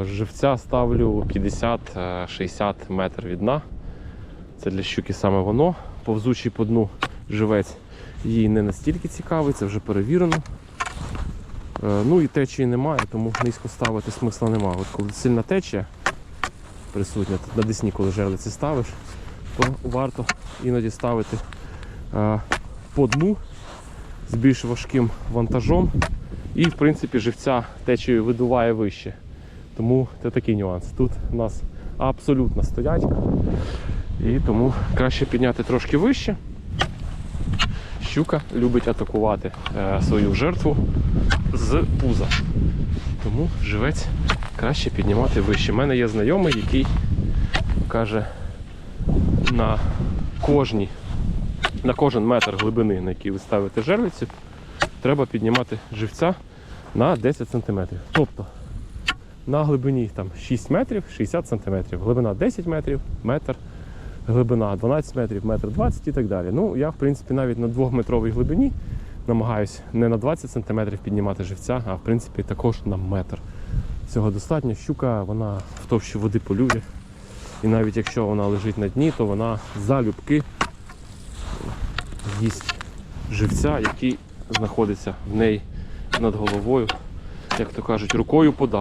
Е, Живця ставлю 50-60 метр від дна. Це для щуки саме воно. Повзучий по дну живець їй не настільки цікавий, це вже перевірено. Е, Ну і течії немає, тому низько ставити смисла немає. От коли сильна течія присутня, на десні, коли жерлиці ставиш, то варто іноді ставити е, по дну з більш важким вантажом. І, в принципі, живця течією видуває вище. Тому це такий нюанс. Тут у нас абсолютна стоячка. І тому краще підняти трошки вище. Щука любить атакувати е, свою жертву з пуза. Тому живець краще піднімати вище. У мене є знайомий, який каже, на кожній, на кожен метр глибини, на який ви ставите жерлицю, треба піднімати живця на 10 см. Тобто на глибині там 6 метрів 60 см, глибина 10 метрів, метр, глибина 12 метрів, метр 20 і так далі. Ну, я, в принципі, навіть на 2-метровій глибині намагаюсь не на 20 см піднімати живця, а в принципі також на метр. Цього достатньо. Щука вона в товщі води полює. І навіть якщо вона лежить на дні, то вона залюбки їсть живця, який знаходиться в неї над головою, як то кажуть, рукою подати.